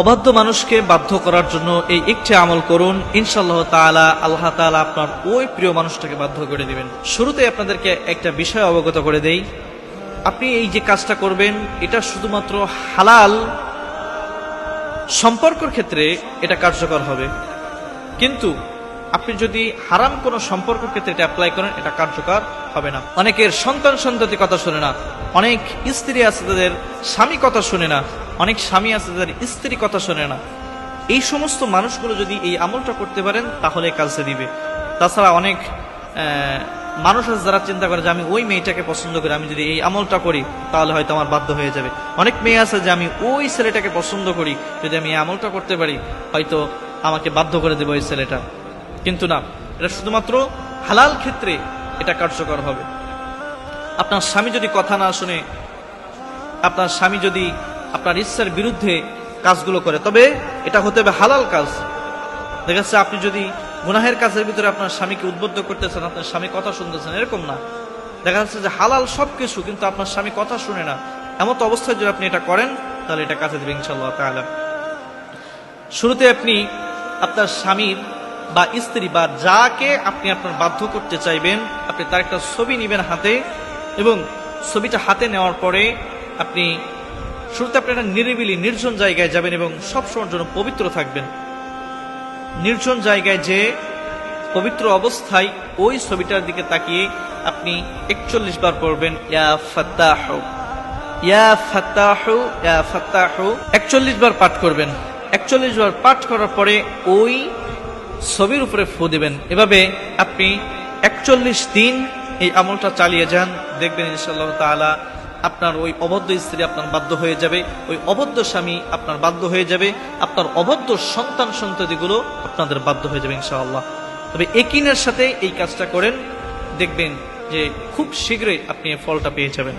অবাধ্য মানুষকে বাধ্য করার জন্য এই একটি আমল করুন। ইনশাল্লাহ তালা আল্লাহ তালা আপনার ওই প্রিয় মানুষটাকে বাধ্য করে দিবেন। শুরুতে আপনাদেরকে একটা বিষয় অবগত করে দেই। আপনি এই যে কাজটা করবেন, এটা শুধুমাত্র হালাল সম্পর্কর ক্ষেত্রে এটা কার্যকর হবে। কিন্তু আপনি যদি হারাম কোনো সম্পর্ক ক্ষেত্রে এটা অ্যাপ্লাই করেন, এটা কার্যকর হবে না। অনেকের সন্তান সন্ততি কথা শুনে না। অনেক স্ত্রী আছে তাদের স্বামী কথা শুনে না। অনেক স্বামী আছে তাদের স্ত্রী কথা শুনে না। এই সমস্ত মানুষগুলো যদি এই আমলটা করতে পারেন, তাহলে কাজে দিবে। তাছাড়া অনেক মানুষ আছে যারা চিন্তা করে যে আমি ওই মেয়েটাকে পছন্দ করি, আমি যদি এই আমলটা করি, তাহলে হয়তো আমার বাধ্য হয়ে যাবে। অনেক মেয়ে আছে যে আমি ওই ছেলেটাকে পছন্দ করি, যদি আমি এই আমলটা করতে পারি, হয়তো আমাকে বাধ্য করে দেবো ওই ছেলেটা। কিন্তু না, এটা শুধুমাত্র হালাল ক্ষেত্রে এটা কার্যকর হবে। আপনার স্বামী যদি কথা না শুনে, আপনার স্বামী যদি আপনার ইচ্ছার বিরুদ্ধে কাজগুলো করে, তবে এটা হতে হবে হালাল কাজ। দেখা যাচ্ছে আপনি যদি গুনাহের কাজের ভিতরে আপনার স্বামীকে উদ্বুদ্ধ করতেছেন, আপনার স্বামী কথা শুনতেছেন, এরকম না। দেখা যাচ্ছে যে হালাল সব কিছু কিন্তু আপনার স্বামী কথা শুনে না। এমন তো অবস্থায় যদি আপনি এটা করেন, তাহলে এটা কাজে দেবে ইনশাল্লাহ তাহলে শুরুতে আপনি আপনার স্বামীর বা স্ত্রী বা যাকে আপনি আপনার বাধ্য করতে চাইবেন, আপনি তার একটা ছবি নেবেন হাতে এবং ছবিটা হাতে নেওয়ার পরে আপনি শুরুতে আপনি একটা নিরিবিলি, নির্জন জায়গায় যাবেন এবং সব সময়ের জন্য পবিত্র থাকবেন। নির্জন জায়গায় যে পবিত্র অবস্থায় ওই ছবিটার দিকে তাকিয়ে আপনি একচল্লিশ বার পড়বেন, ইয়া ফাত্তাহ ইয়া ফাত্তাহ ইয়া ফাত্তাহ। একচল্লিশ বার পাঠ করবেন। একচল্লিশ বার পাঠ করার পরে ওই ছবির উপরে ফু দিবেন। এভাবে আপনি একচল্লিশ দিন এই আমলটা চালিয়ে যান। দেখবেন ইনশাআল্লাহ তাআলা আপনার ওই অবদ্ধ স্ত্রী আপনার বাধ্য হয়ে যাবে, ওই অবদ্ধ স্বামী আপনার বাধ্য হয়ে যাবে, আপনার অবদ্ধ সন্তান সন্ততিগুলো আপনাদের বাধ্য হয়ে যাবে ইনশাআল্লাহ। তবে একিনের সাথে এই কাজটা করেন, দেখবেন যে খুব শীঘ্রই আপনি ফলটা পেয়ে যাবেন।